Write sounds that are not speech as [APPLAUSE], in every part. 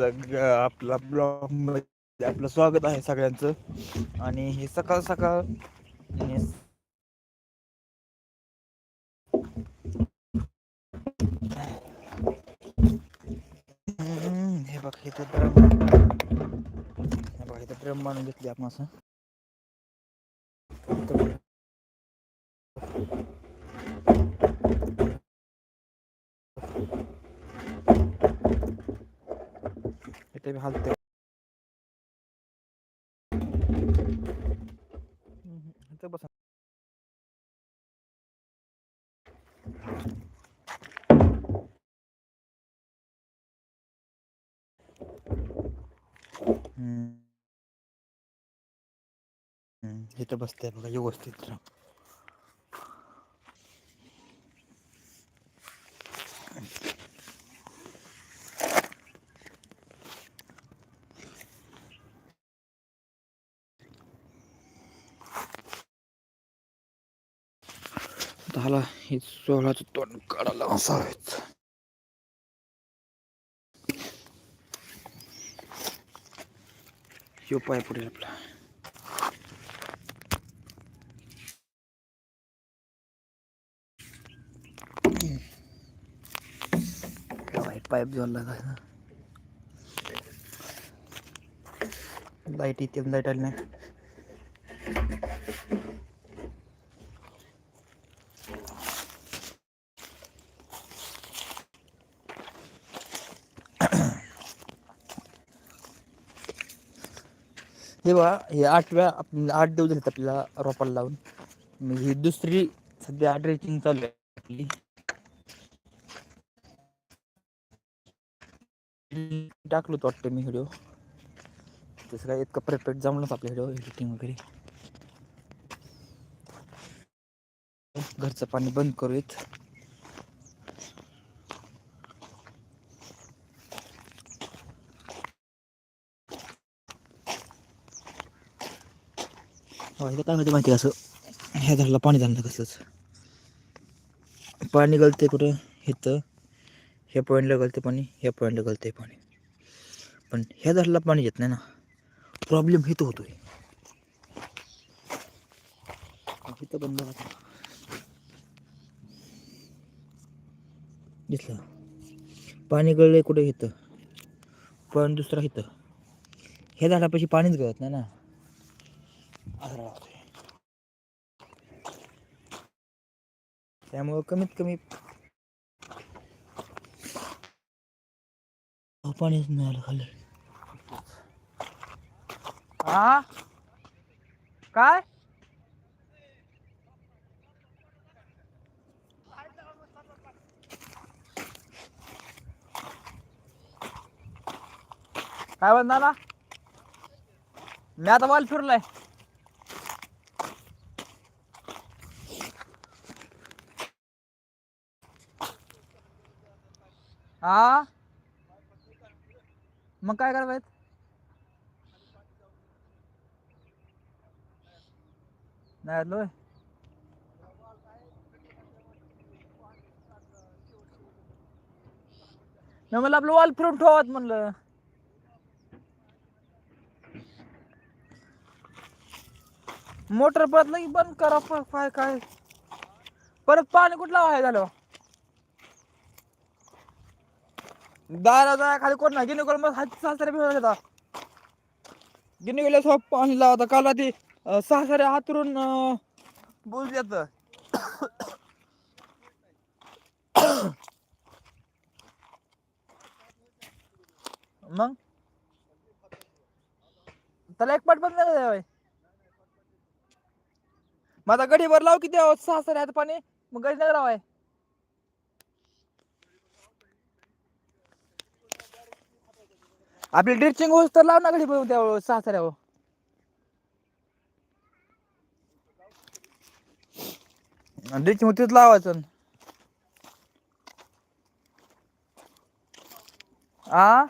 आपला ब्लॉगमध्ये आपलं स्वागत आहे सगळ्यांचं. आणि हे सकाळ सकाळ हे बघ इथं ड्रम. हे बघ इथं ड्रम मानून घेतली आपण असं. इथे बी हालते बसा इथं बसते बघा व्यवस्थित. झाला हे सोळाचं तोंड काढायला असावेच यो पाय पुढे आपला पाईप जोडला काय लाइट इथे लाइट आली नाही हे बघा हे आठव्या आठ दिवस झालेत आपल्याला रोपाला लावून. म्हणजे ही दुसरी सध्या आठ रेटिंग चालू आहे आपली. टाकलो तो वाटतं मी व्हिडिओ तसं काय इतकं परफेक्ट जमलंच आपल्या व्हिडिओ एडिटिंग वगैरे. घरचं पाणी बंद करूयात. इथं काय होतं माहिती आहे असं ह्या झाडाला पाणी झालं कसलंच. पाणी गळते कुठं? इथं ह्या पॉईंटला गळते पाणी ह्या पॉईंटला गळते पाणी. पण ह्या झाडाला पाणी येत नाही ना. प्रॉब्लेम इथं होतोय. इथं बंद दिसलं? पाणी गळलं कुठे? इथं पण दुसरा इथं ह्या झाडापाशी पाणीच गळत नाही ना. त्यामुळं कमीत कमी पाणीच नाही आलं खाली हा काय? काय म्हणणार मी आता बॉल फिरलाय. हा? मग काय करायचं? नाही आलोय मी म्हणलं आपलं वॉल फिरून ठेवत म्हणलं. मोटर परत नाही बंद करा काय काय? परत पाणी कुठला व्हाय झालं? दारा खाली कोण नाही? गिनी कोण मग हात सासरे भी होता गिनी गेल्या सोप पाणी लावता काल ती सासरे हातरून बोल येत मग? त्याला एक पट बंद नाही माझा गडीवर लाव किती सासरे हात पाणी मग गडी नगर लावाय. आपली ड्रिचिंग होस तर लाव ना गडी त्या सासऱ्यावर. ड्रिचिंग तिथं लावायचं. आ?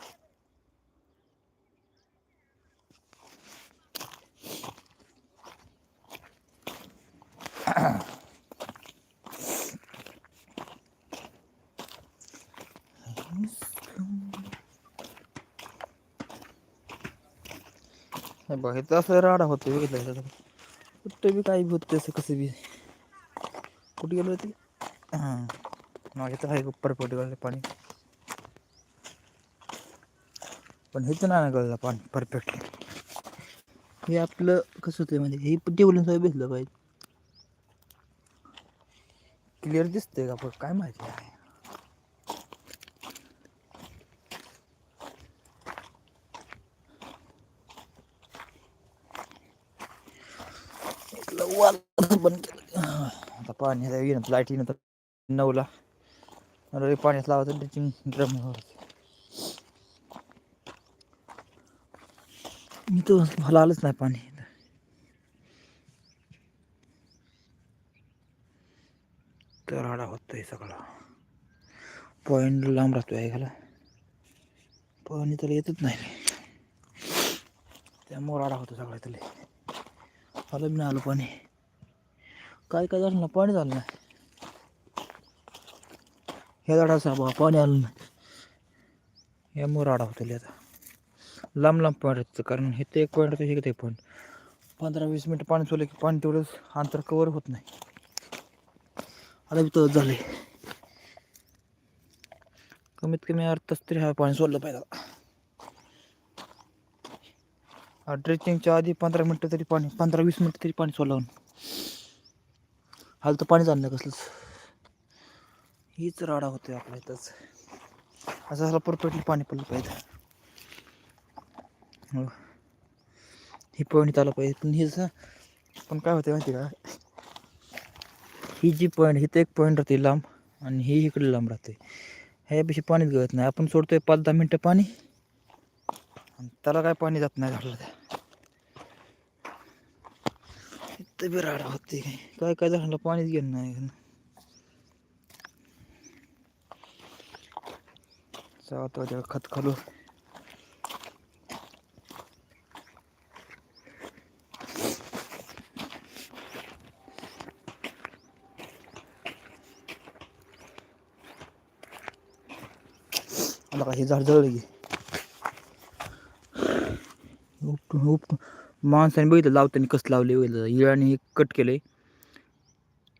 हे बघ इथं असं राडा होतो बघितलं कुठं बी काही बी होतं असं कसं बी. कुठे गेलो ते हां. मागे तर आहे उपर पोटी पाणी. पण हेच नाही गळलं पाणी परफेक्ट हे आपलं कसं होतं म्हणजे हे टेबलून सगळं भेटलं पाहिजे. क्लिअर दिसतंय का? पण काय माहिती आहे इथलं वाल बंद केलं आता येणं लाइट येणं नऊला. पाण्यात लावायचं ड्रिचिंग ड्रम मी तो मला आलंच नाही पाणी. तर आडा होतोय सगळा. पॉईंट लांब राहतोय आहे घाला. पाणी तर येतच नाही. त्यामुळे आडा होतो सगळा इथले आलं मी आलो पाणी. काय काय झालं ना पाणी झालं नाही. ह्या झाडाचा बा पाणी आलं नाही. या राडा होतो आता. लांब लांब पॉईंट कारण हे ते एक पॉईंट होतं हे ते पॉईंट पंधरा वीस मिनटं पाणी सोडलं की पाणी तेवढंच अंतर कवर होत नाही. आता बी तसंच झालं कमीत कमी अर्ध तास तरी हा पाणी सोडलं पाहिजे ड्रेचिंगच्या आधी पंधरा मिनटं तरी पाणी पंधरा वीस मिनटं तरी पाणी सोडलं हाल तर पाणी चाललं नाही कसलंच. हीच राडा होते आपल्या इथंच. असं झालं परफेक्टली पाणी पडलं पाहिजे. हो. ही. पॉईंट आलं पाहिजे. पण हेच पण काय होते माहिती का? ही जी पॉईंट हिथं एक पॉईंट राहते लांब आणि ही इकडे लांब राहते. ह्यापेक्षा पाणीच गळत नाही. आपण सोडतोय पाच दहा मिनटं पाणी आणि त्याला काय पाणी जात नाही झालं त्या इथं बी राडा होते काय काय झालं पाणीच घेणं नाही जातो त्या खत खालू। आला का हे झाड जळलं की उपटून उपटून माणसाने बघितलं लावताना कसं लावले बघितलं. इळाने कट केलंय.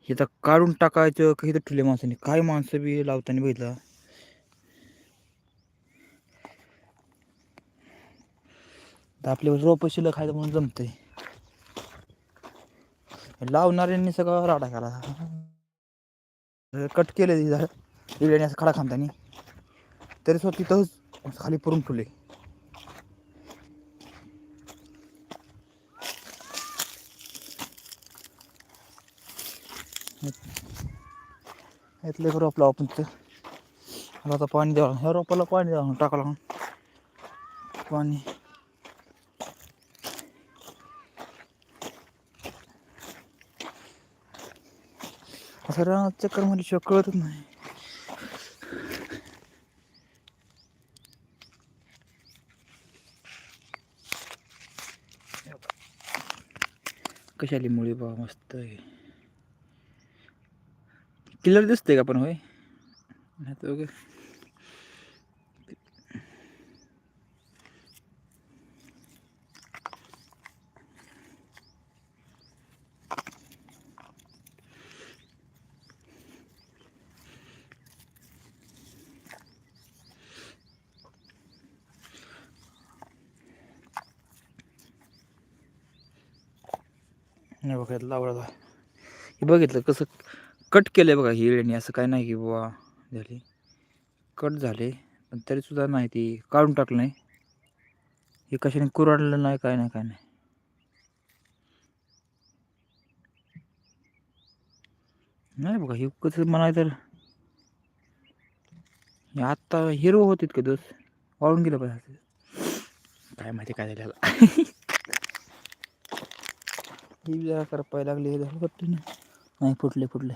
हे तर काढून टाकायचं काही तर ठेवले माणसाने. काय माणसं बी लावताना बघितलं. तर आपल्यावर रोपं शिल्लक खायचं म्हणून जमतंय. लावणाऱ्यांनी सगळं राडा केला. कट केलं झाड इळ्याने असं खडा खांदानी तरी स्वतः तिथंच खाली पुरून ठेवले इथले रोप लावू आपण तर आता पाणी द्यावं ह्या रोपाला पाणी द्यावं टाकावं पाणी. असं रानात चक्करमध्ये शिवाय कळतच नाही. कशाली मुळी बा मस्त आहे. क्लिअर दिसते का पण होय? नाही तर उगा- नाही हे बघितलं कसं कट केलं बघा ही रेणी असं काय नाही की बुवा झाली. कट झाले पण तरीसुद्धा नाही ती काढून टाकलं नाही. हे कशाने कुराडलं नाही काय नाही काय नाही. नाही बघा हे कसं म्हणाय तर हे आत्ता हिरो होते का दिवस. वाळून गेलं पाहिजे काय माहिती काय झालं [LAUGHS] ही जरा करपाय लागली हे झालं फुटले ना. नाही फुटले फुटले.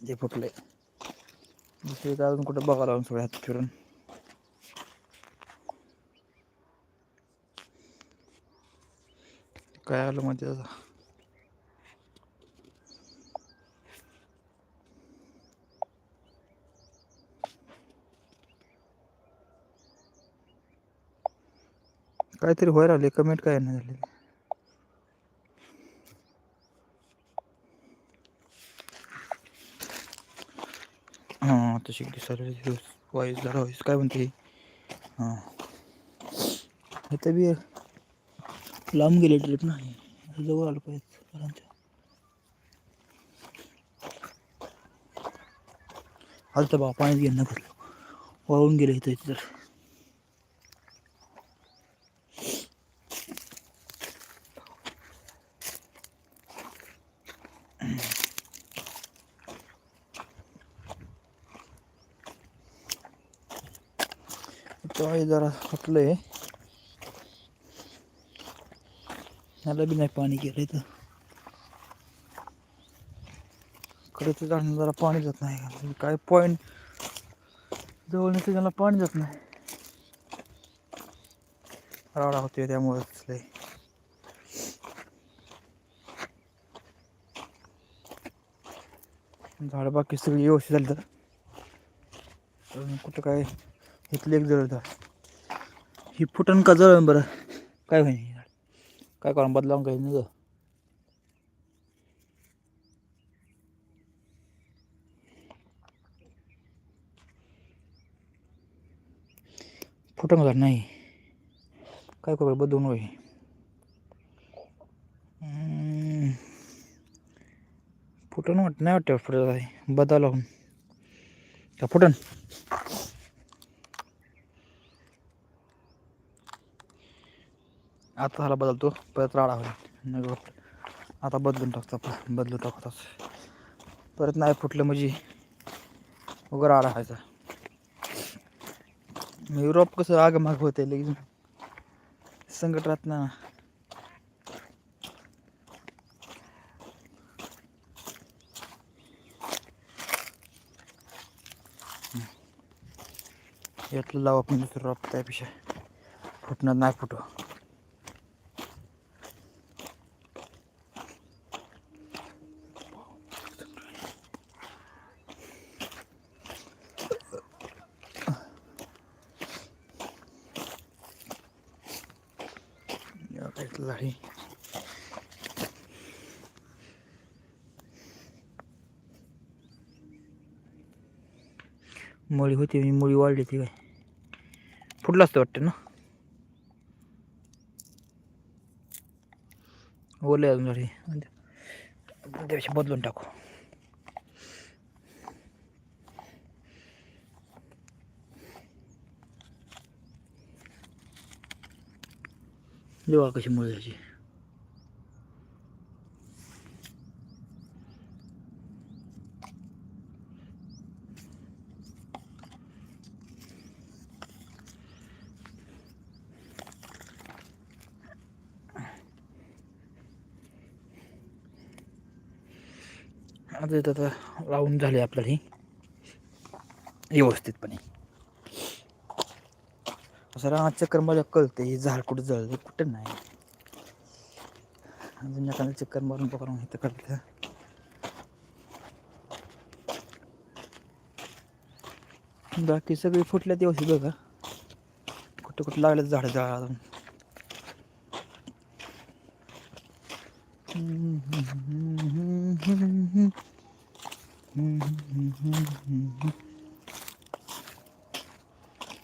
जे फुटले. दुसरी अजून कुठं बघा लावून सगळ्यात हात फिरून. काय आलं मग काहीतरी होय राहिले कमेंट काय नाही झाले तशी दिसायला वाईस जरा वाईस काय म्हणते हां? आता बी लांब गेले ट्रिप नाही जवळ आलं पाहिजे पोरांच्या. आलं तर बा पाण्यात घेणं घातलं वाळून गेले इथं इथं तर. इथं जरा हटलं आहे ह्याला बी नाही पाणी गेलं इथं. कडे झाडांना जरा पाणी जात नाही. काय पॉईंट जवळ नसते त्याला पाणी जात नाही. राडा होते त्यामुळे लय. झाड बाकी सगळी व्यवस्थित झाली तर. कुठं काय? इथलं एक जळ झाड ही फुटण का जळ बरं? काय होईल काय करून बदलावून काही नाही ग. फुटण झाड नाही. काय करू बदलून होई फुटण वाटत नाही वाटतं फुटत आहे बदला लावून का फुटण? आता ह्याला बदलतो परत राडा होईल. नाही आता बदलून टाकतो आपण बदलून टाकतात परत नाही फुटलं म्हणजे उगा राडा व्हायचा. युरोप कसं आगमाग होते लगेच. संकट राहत ना यातलं लावा आपण दुसरं रॉप त्यापेक्षा. फुटणार नाही फुटू या काय झाडी मुळी होती मी मुळी वाढली ती काय? फुटलं असतं वाटतं ना? ओले अजून झाडी त्यापेक्षा बदलून टाकू. देवा कशी मुळी आता आता लावून झाले आपल्याला ही. व्यवस्थितपणे. असं चक्कर मला कळते हे झाड कुठं जळलं कुठं नाही. अजून एखादं चक्कर मारून पकडून इथं कळतं बाकी सगळी फुटल्या व्यवस्थित बघा. कुठं कुठं लागलं झाड जाळा अजून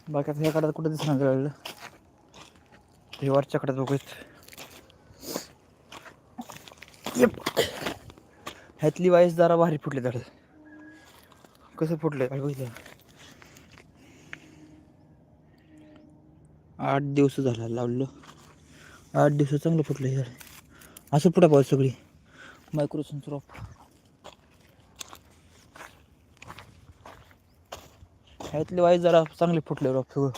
बाकी आता ह्या काढात कुठं दिसणार जळलं हे वरच्या कड्यात बघूत ह्यातली वाईस जरा भारी फुटले झाड कसं फुटलं काय बघितलं. आठ दिवस झाला लावलं. आठ दिवस चांगलं फुटलं हे झाड असं फुटा पाहिजे सगळी. मायक्रोसन रोप ह्यातले वाईज जरा चांगले फुटले रॉप सगळं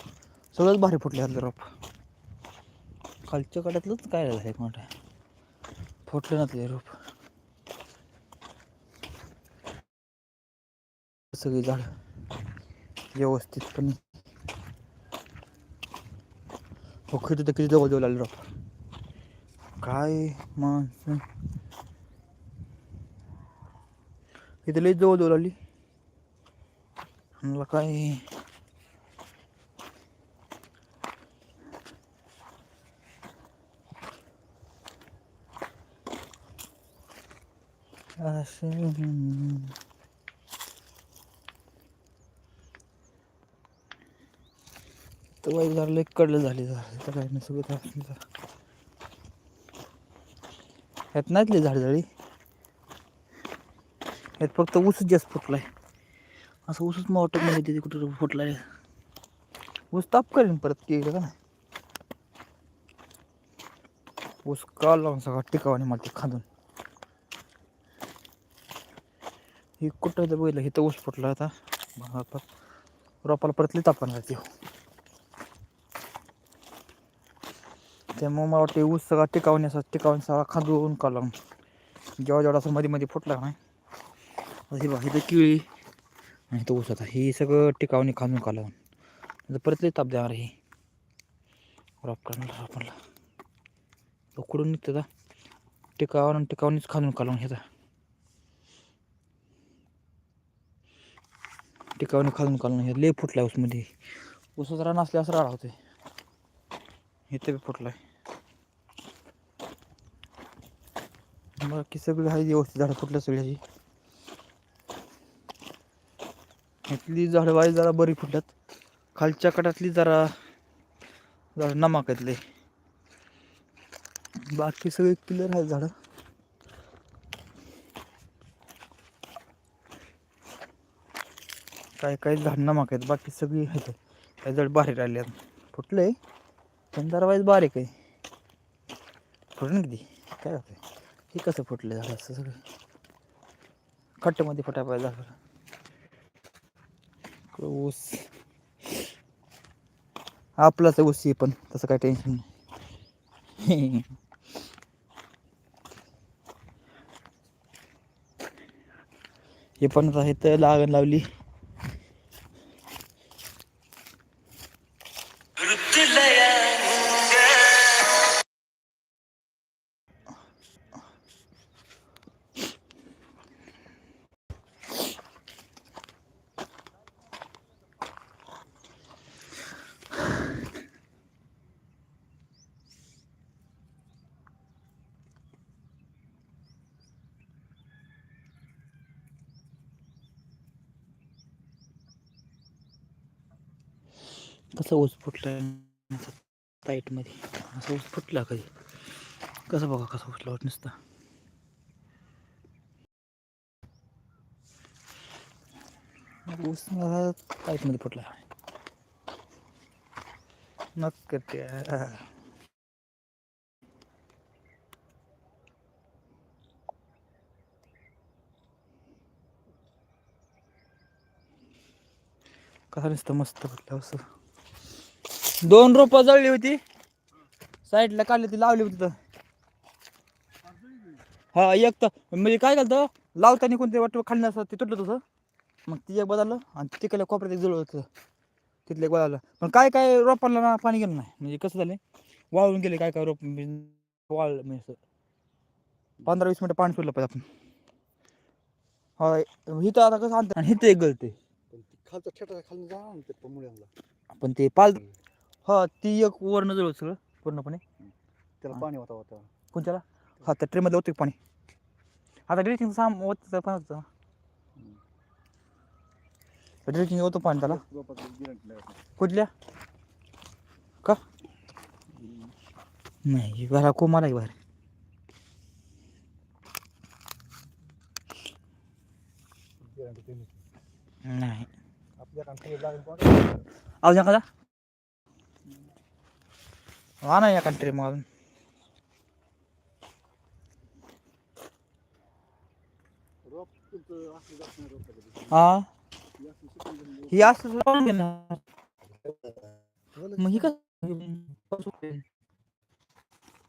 सगळंच भारी फुटले ह्यातले रॉप. खालच्या कड्यातलंच काय झालं एक मोठं फुटलं नातले ते रोप. सगळी झाड व्यवस्थितपणे हो किती तर किती जवळ जवळ आले रॉप. काय माणसं. इथे लई जवळ जवळ आली म्हणलं काय असं तर वाईट झालं एक कडलं झाली झालं तर काही नसत ह्यात नाहीतली झाडझाडी. ह्यात फक्त ऊस जास्त फुटलाय. असं ऊसच मोठं वाटत तिथे कुठं फुटला ऊस ताप करेन परत केलं का नाही ऊस का लावून सगळा टिकावाने मला ते खांदून. हे कुठं तर बघितलं? तर ऊस फुटला आता. रोपाला परत लई तापण लागते त्यामुळे मला वाटते ऊस सगळा टिकावून असा टिकावून सगळा खांदून का लावून. जेव्हा जेवढा असं मध्ये मध्ये फुटला नाही. अशी बघा इथं किळी. आणि तो ऊस आता हे सगळं टिकावणी खांदून काल लावून परत लई ताप द्यावर हे. रॉप करणार आपणला उकडून निघतं दा. टिकावून आणि टिकावणीच खांदून कालवून ह्याचा टिकावणी खालून कालून हे लय फुटलाय ऊसमध्ये. ऊसाचा नसल्या असं राडा होते इथे बी फुटलाय. बाकी सगळी आहे व्यवस्थित. झाडं फुटल्या सगळ्याची इथली झाडं जरा बरी फुटल्यात. खालच्या कटातली जरा जरा नमाकातले बाकी सगळे क्लिअर आहेत झाडं. काय काय झाड नमाक आहेत बाकी सगळी आहेत. काही झाड बारीक राहिले फुटले पण जरा बारीक आहे. फुटलं किती? काय होतं हे कसं फुटलं झाड असं सगळं? खट्टमध्ये फुटाय पाहिजे ऊस. आपलाच ऊस आहे पण तसं काय टेन्शन नाही. हे पण आता लागण लावली. कसं ऊस फुटला टाईटमध्ये असं ऊस फुटला कधी? कसं बघा कसं फुटला वाट नुसता? ऊस टाईटमध्ये फुटला. नक्की करते. कसा नुसतं मस्त फुटला असं. दोन रोपं जळली होती. साईडला काढली ती लावली होती तर. हा एक तर म्हणजे काय झालं लावताना कोणते वाटतं खाल्लं असं ते तुटलं तसं मग ती एक बदललं आणि तिकडल्या कोपऱ्यात एक जुळलं होतं. तिथलं एक बदललं. पण काय काय रोपांना ना पाणी गेलं नाही. म्हणजे कसं झालं वाळून गेले काय काय रोप म्हणजे वाळ म्हणजे पंधरा वीस मिनटं पाणी सोडलं पाहिजे आपण. हा हिथं आता कसं आणतं आणि हिथं एक गळते पण ती खालचा खाली ते मुळ्यांना आपण ते पाल हा ती एक वरनं जळव सगळं पूर्णपणे. त्याला हा. पाणी होता होता. कोणत्याला? हा त्या ट्रेमध्ये होतं पाणी. आता ड्रिंकिंग साम होतं पण होतं. ड्रिंकिंग होतं पाणी त्याला. कुठल्या? का? नाही घरा कोमाला आहे बाहेर. नाही. आपल्या कांठी लागेल हा ना या कंट्री मग अजून हा? ही असं लावून घेणार? मग ही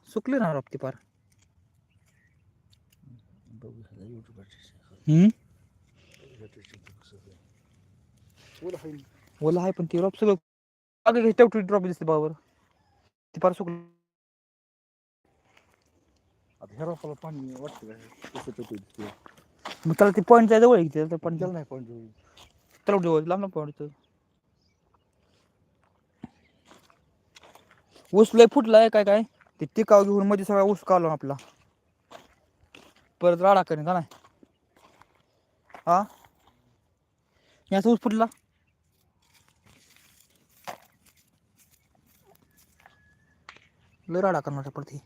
सुकले ना ना राप्ती पार. हम्म? ओला आहे पण ती रॉप सगळं अगं तेवढी ड्रॉप दिसते बाबर ती पार सुकली आता ह्या रोपाला पाणी वाटतं का कसं टोटू दिसते मग त्याला ती पॉईंट जवळ आहे की पण त्याला नाही पाणी त्याला जवळ लांब ना पॉईंट ऊस लय फुटलाय काय काय ते टिकाव घेऊन मध्ये सगळा ऊस काढलो आपला परत राडा करेन का नाही हा याचा ऊस फुटला लय राडा करणार पडते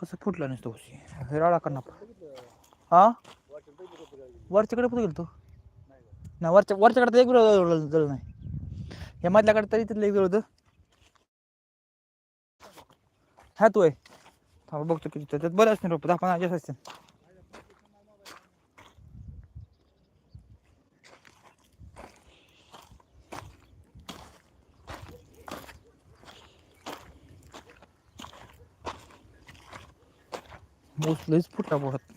कसं फुटला नसतो उशी राडा करणार हा? वरच्याकडे कुठे गेलो तो नाही वरच्या वरच्याकडे तर एक विरोध जळ नाही. या मधल्याकडे तरी तिथलं एक विरोध हा तू आहे बघतो किती त्यात बरं असते रोप दहा पंधरा जास्त असते ऊस लईच फुटला पोहात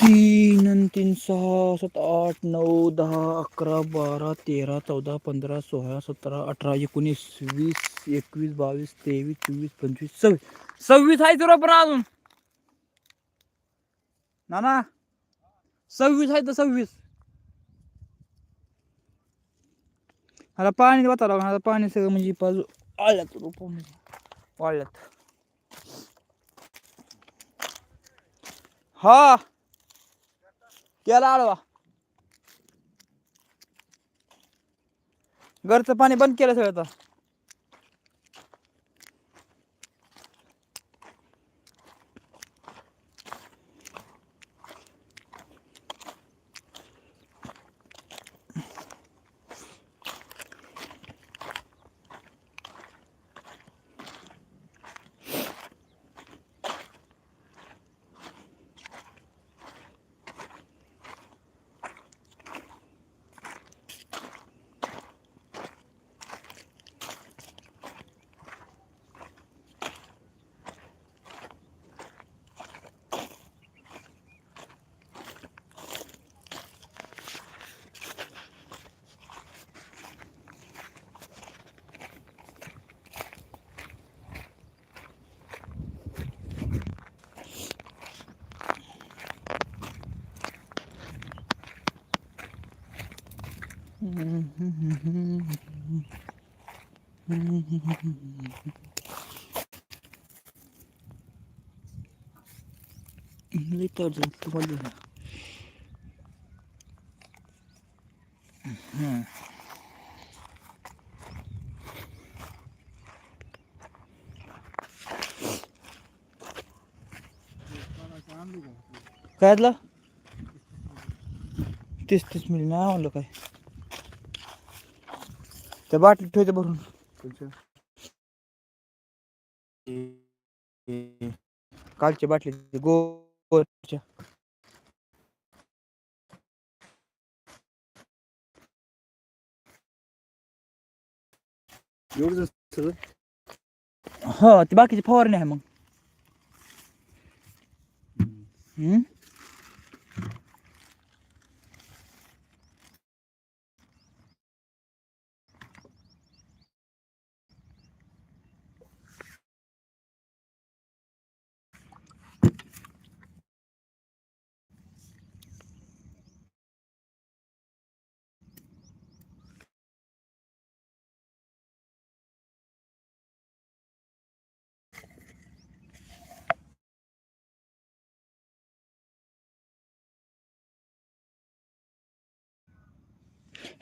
तीन तीन, सहा, सात, आठ नऊ दहा, अकरा, बारा, तेरा, चौदा, पंधरा, सोळा, सतरा, अठरा, एकोणीस, वीस, एकवीस, बावीस, तेवीस, चोवीस, पंचवीस, सव्वीस। सव्वीस आहे तुला पण अजून. ना ना सव्वीस आहे तर सव्वीस. आता पाणी वाचा लागून आता पाणी सगळं म्हणजे बाजू आळ्यात रोप म्हणजे वाळल्यात. हा केला आळवा घरचं पाणी बंद केलं सगळं आता लई तर जाईल तुम्हाला दिलं. हम्म. काय आदला तीस तीस मिनिट नाही म्हणलं काय त्या बाटलीत ठेवते भरून कालच्या बाटली गोच्या हा ती बाकीची फवारणी आहे मग. हम्म?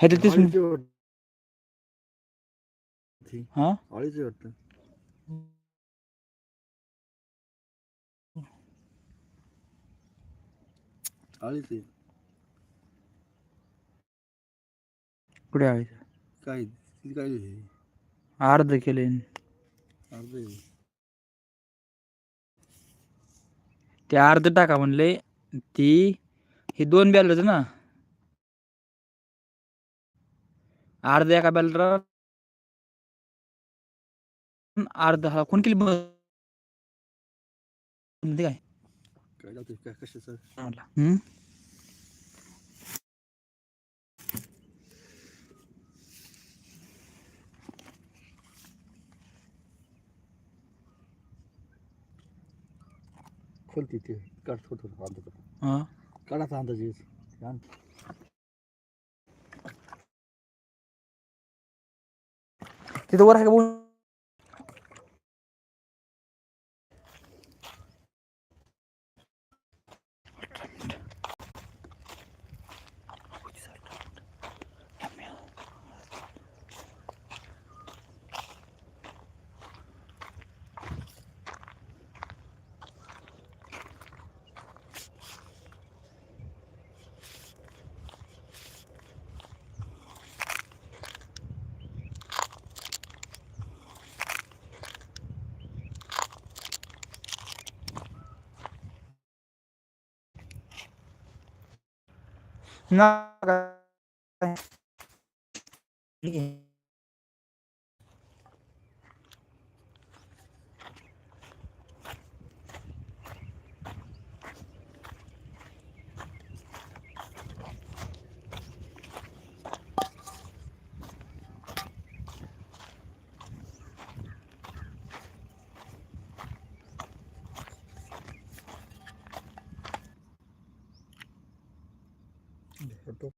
ह्याच्यात तीस मिनिट. हा आळीचं वाटतं आहे पुढे आहे? काय? किती काय? अर्ध केले. अर्ध आहे. ते अर्ध टाका म्हणले. ती हे दोन बॅल होते ना. अर्ध एका बॅलर अर्ध हा कोण केली काय? हम्म? ती ते. काढ थोडं अंदाज काढाचा अंदाज येईल आण. तिथं वर आहे का बोल ना काय?